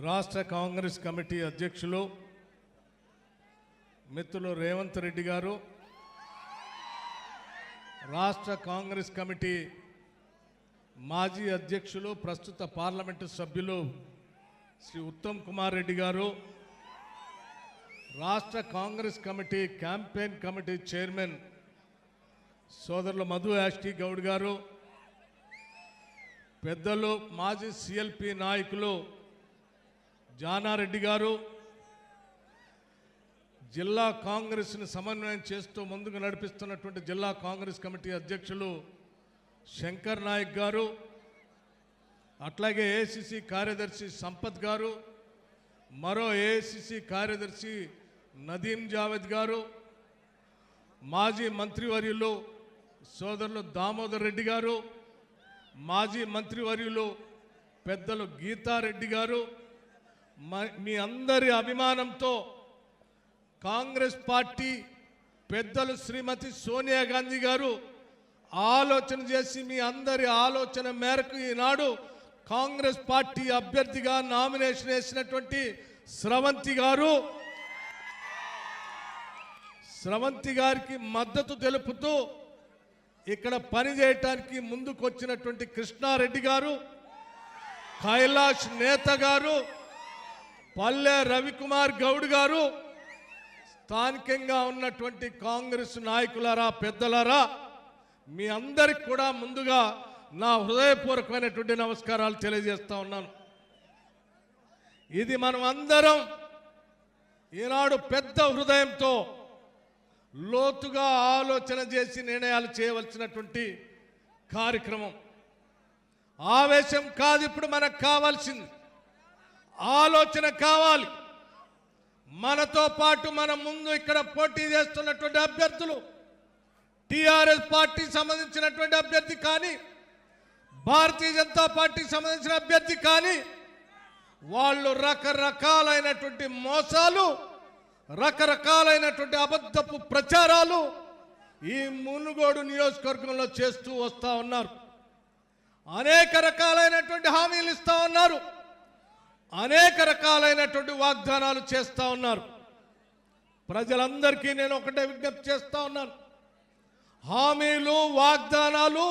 రాష్ట్ర కాంగ్రెస్ కమిటీ అధ్యక్షులు మిత్రులు రేవంత్ రెడ్డి గారు రాష్ట్ర కాంగ్రెస్ కమిటీ మాజీ అధ్యక్షులు ప్రస్తుత పార్లమెంటు సభ్యులు శ్రీ ఉత్తమ్ కుమార్ రెడ్డి గారు రాష్ట్ర Congress committee campaign committee chairman సోదరులు మధు యాష్టి గౌడ్ గారు పెద్దలు మాజీ సిఎల్పి నాయకులు జానారెడ్డి గారు జిల్లా కాంగ్రెస్ని సమన్వయం చేస్తూ ముందుకు నడిపిస్తున్నటువంటి జిల్లా కాంగ్రెస్ కమిటీ అధ్యక్షులు శంకర్ నాయక్ గారు అట్లాగే ఏసీసీ కార్యదర్శి సంపత్ గారు మరో ఏఐసిసి కార్యదర్శి నదీం జావేద్ గారు మాజీ మంత్రివర్యులు సోదరులు దామోదర్ రెడ్డి గారు మాజీ మంత్రివర్యులు పెద్దలు గీతారెడ్డి గారు మ- మీ అందరి అభిమానంతో కాంగ్రెస్ పార్టీ పెద్దలు శ్రీమతి సోనియా గాంధీ గారు ఆలోచన చేసి మీ అందరి ఆలోచన మేరకు ఈనాడు కాంగ్రెస్ పార్టీ అభ్యర్థిగా నామినేషన్ వేసినటువంటి స్రవంతి గారు స్రవంతి గారికి మద్దతు తెలుపుతూ ఇక్కడ పనిచేయటానికి ముందుకు వచ్చినటువంటి కృష్ణారెడ్డి గారు కైలాష్ నేత గారు పల్లె రవికుమార్ గౌడ్ గారు స్థానికంగా ఉన్నటువంటి కాంగ్రెస్ నాయకులారా పెద్దలారా మీ అందరికి కూడా ముందుగా నా హృదయపూర్వకమైనటువంటి నమస్కారాలు తెలియజేస్తా ఉన్నాను. ఇది మనం అందరం ఈనాడు పెద్ద హృదయంతో లోతుగా ఆలోచన చేసి నిర్ణయాలు చేయవలసినటువంటి కార్యక్రమం. ఆవేశం కాదు ఇప్పుడు మనకు కావాల్సింది. ఆలోచన కావాలి. మనతో పాటు మన ముందు ఇక్కడ పోటీ చేస్తున్నటువంటి అభ్యర్థులు టిఆర్ఎస్ పార్టీ సంబంధించినటువంటి అభ్యర్థి కానీ భారతీయ జనతా పార్టీకి సంబంధించిన అభ్యర్థి కానీ వాళ్ళు రకరకాలైనటువంటి మోసాలు రకరకాలైనటువంటి అబద్ధపు ప్రచారాలు ఈ మునుగోడు నియోజకవర్గంలో చేస్తూ వస్తూ ఉన్నారు. అనేక రకాలైనటువంటి హామీలు ఇస్తూ ఉన్నారు. అనేక రకాలైనటువంటి వాగ్దానాలు చేస్తూ ఉన్నారు. ప్రజలందరికీ నేను ఒకటే విజ్ఞప్తి చేస్తూ ఉన్నాను. హామీలు వాగ్దానాలు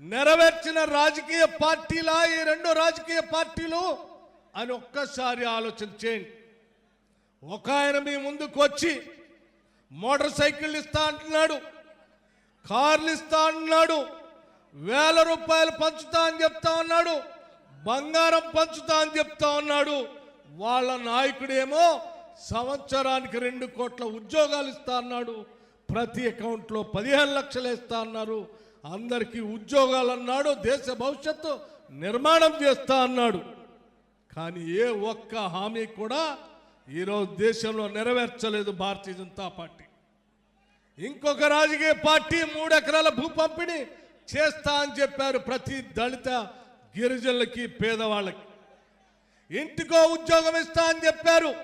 నెరవేర్చిన రాజకీయ పార్టీలా ఈ రెండు రాజకీయ పార్టీలు అని ఒక్కసారి ఆలోచన చేయండి. ఒక ఆయన మీ ముందుకు వచ్చి మోటార్ సైకిల్ ఇస్తా అంటున్నాడు కార్లు ఇస్తా అంటున్నాడు వేల రూపాయలు పంచుతా అని చెప్తా ఉన్నాడు. బంగారం పంచుతా అని చెప్తా ఉన్నాడు. వాళ్ళ నాయకుడేమో సంవత్సరానికి రెండు కోట్ల ఉద్యోగాలు ఇస్తా అన్నాడు. ప్రతి అకౌంట్లో పదిహేను లక్షలు ఇస్తా అన్నారు. అందరికీ ఉద్యోగాలు అన్నాడు. దేశ భవిష్యత్తు నిర్మాణం చేస్తా అన్నాడు. కానీ ఏ ఒక్క హామీ కూడా ఈరోజు దేశంలో నెరవేర్చలేదు భారతీయ జనతా పార్టీ. ఇంకొక రాజకీయ పార్టీ మూడు ఎకరాల భూ పంపిణీ చేస్తా అని చెప్పారు ప్రతి దళిత గిరిజనులకి పేదవాళ్ళకి. ఇంటికో ఉద్యోగం ఇస్తా అని చెప్పారు.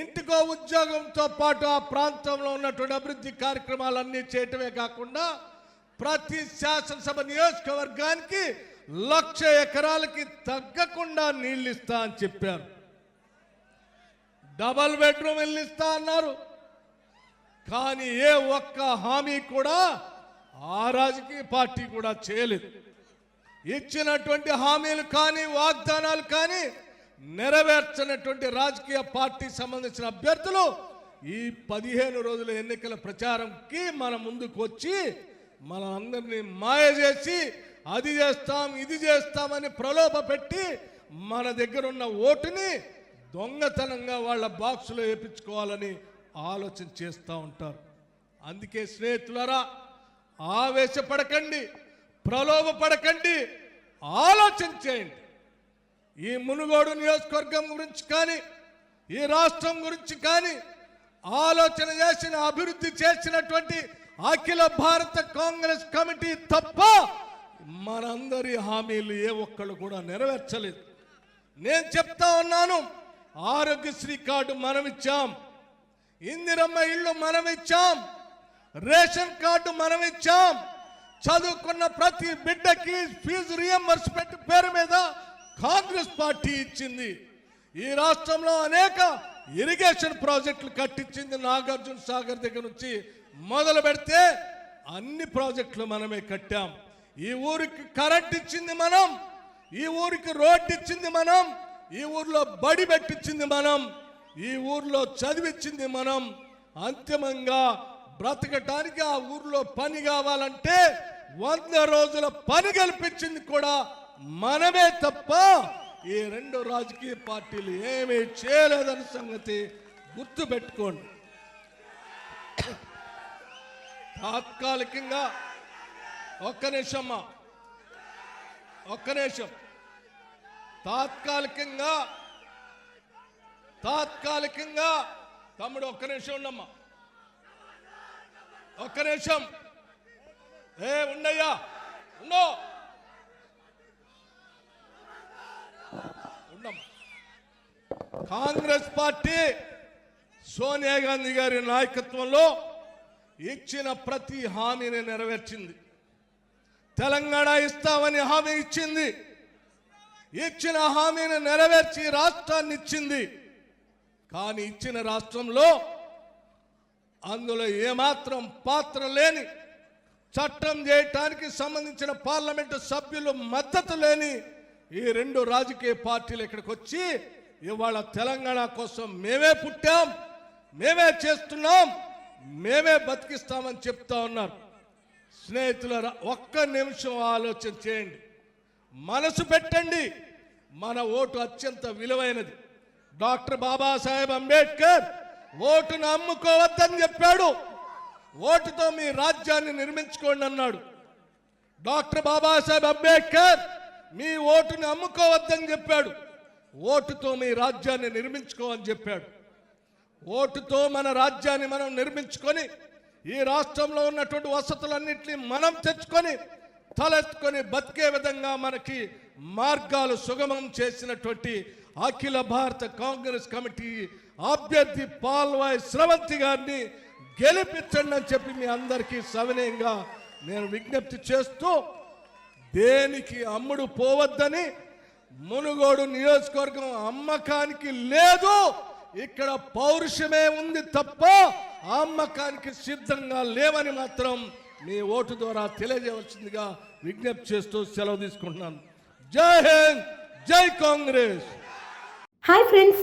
ఇంటికో ఉద్యోగంతో పాటు ఆ ప్రాంతంలో ఉన్నటువంటి అభివృద్ధి కార్యక్రమాలన్నీ చేయటమే కాకుండా ప్రతి శాసనసభ నియోజకవర్గానికి లక్ష ఎకరాలకి తగ్గకుండా నీళ్ళు ఇస్తా అని చెప్పారు. డబల్ బెడ్రూమ్ ఇల్లు ఇస్తా అన్నారు. కానీ ఏ ఒక్క హామీ కూడా ఆ రాజకీయ పార్టీ కూడా చేయలేదు. ఇచ్చినటువంటి హామీలు కానీ వాగ్దానాలు కానీ నెరవేర్చినటువంటి రాజకీయ పార్టీ సంబంధించిన అభ్యర్థులు ఈ పదిహేను రోజుల ఎన్నికల ప్రచారంకి మన ముందుకు వచ్చి మన అందరినీ మాయ చేసి అది చేస్తాం ఇది చేస్తామని ప్రలోభ పెట్టి మన దగ్గర ఉన్న ఓటుని దొంగతనంగా వాళ్ళ బాక్సులో వేపించుకోవాలని ఆలోచన చేస్తూ ఉంటారు. అందుకే స్నేహితులరా ఆవేశపడకండి. ప్రలోభ పడకండి ఆలోచన చేయండి ఈ మునుగోడు నియోజకవర్గం గురించి కానీ ఈ రాష్ట్రం గురించి కానీ ఆలోచన చేసిన అభివృద్ధి చేసినటువంటి అఖిల భారత కాంగ్రెస్ కమిటీ తప్ప మనందరి హామీలు ఏ ఒక్కళ్ళు కూడా నెరవేర్చలేదు. నేను చెప్తా ఉన్నాను ఆరోగ్యశ్రీ కార్డు మనం ఇచ్చాం ఇందిరమ్మ ఇల్లు మనం ఇచ్చాం రేషన్ కార్డు మనం ఇచ్చాం చదువుకున్న ప్రతి బిడ్డకి ఫీజు రియంబర్స్మెంట్ పేరు మీద కాంగ్రెస్ పార్టీ ఇచ్చింది. ఈ రాష్ట్రంలో అనేక ఇరిగేషన్ ప్రాజెక్టులు కట్టించింది నాగార్జున సాగర్ దగ్గర నుంచి మొదలు పెడితే అన్ని ప్రాజెక్టులు మనమే కట్టాం. ఈ ఊరికి కరెంట్ ఇచ్చింది మనం ఈ ఊరికి రోడ్డు ఇచ్చింది మనం ఈ ఊర్లో బడి పెట్టించింది మనం ఈ ఊర్లో చదివించింది మనం. అంతిమంగా బ్రతకటానికి ఆ ఊర్లో పని కావాలంటే వంద రోజుల పని కల్పించింది కూడా మనమే తప్ప ఈ రెండు రాజకీయ పార్టీలు ఏమీ చేయలేదన్న సంగతి గుర్తు పెట్టుకోండి. తాత్కాలికంగా ఒక్క నిమిషమ్మా ఒక్క నిమిషం. తాత్కాలికంగా తాత్కాలికంగా తమ్ముడు ఒక్క నిమిషం ఉండమ్మా. ఒక్క నిమిషం. ఏ ఉండయ్యా. ఉండో. ఉండమ్మా. కాంగ్రెస్ పార్టీ సోనియా గాంధీ గారి నాయకత్వంలో ఇచ్చిన ప్రతి హామీని నెరవేర్చింది. తెలంగాణ ఇస్తామని హామీ ఇచ్చింది. ఇచ్చిన హామీని నెరవేర్చి రాష్ట్రాన్ని ఇచ్చింది. కానీ ఇచ్చిన రాష్ట్రంలో అందులో ఏమాత్రం పాత్ర లేని చట్టం చేయటానికి సంబంధించిన పార్లమెంటు సభ్యులు మద్దతు లేని ఈ రెండు రాజకీయ పార్టీలు ఇక్కడికి వచ్చి ఇవాళ తెలంగాణ కోసం మేమే పుట్టాం మేమే చేస్తున్నాం మేమే బతికిస్తామని చెప్తా ఉన్నారు. స్నేహితుల ఒక్క నిమిషం ఆలోచన చేయండి. మనసు పెట్టండి. మన ఓటు అత్యంత విలువైనది. డాక్టర్ బాబాసాహెబ్ అంబేద్కర్ ఓటును అమ్ముకోవద్దని చెప్పాడు. ఓటుతో మీ రాజ్యాన్ని నిర్మించుకోండి అన్నాడు. డాక్టర్ బాబాసాహెబ్ అంబేద్కర్ మీ ఓటుని అమ్ముకోవద్దని చెప్పాడు. ఓటుతో మీ రాజ్యాన్ని నిర్మించుకోమని చెప్పాడు. ఓటుతో మన రాజ్యాన్ని మనం నిర్మించుకొని ఈ రాష్ట్రంలో ఉన్నటువంటి వసతులన్నింటినీ మనం తెచ్చుకొని తలెత్తుకొని బతికే విధంగా మనకి మార్గాలు సుగమం చేసినటువంటి అఖిల భారత కాంగ్రెస్ కమిటీ అభ్యర్థి పాల్వాయ్ స్రవంతి గారిని గెలిపించండి అని చెప్పి మీ అందరికీ సవినయంగా నేను విజ్ఞప్తి చేస్తూ దేనికి అమ్ముడు పోవద్దని మునుగోడు నియోజకవర్గం అమ్మకానికి లేదు ఇక్కడ పౌరుషమే ఉంది తప్ప అమ్మకానికి సిద్ధంగా లేవని మాత్రం మీ ఓటు ద్వారా తెలియజేయవలసిందిగా విజ్ఞప్తి చేస్తూ సెలవు తీసుకుంటున్నాను. జై హింద్ జై కాంగ్రెస్. Hi friends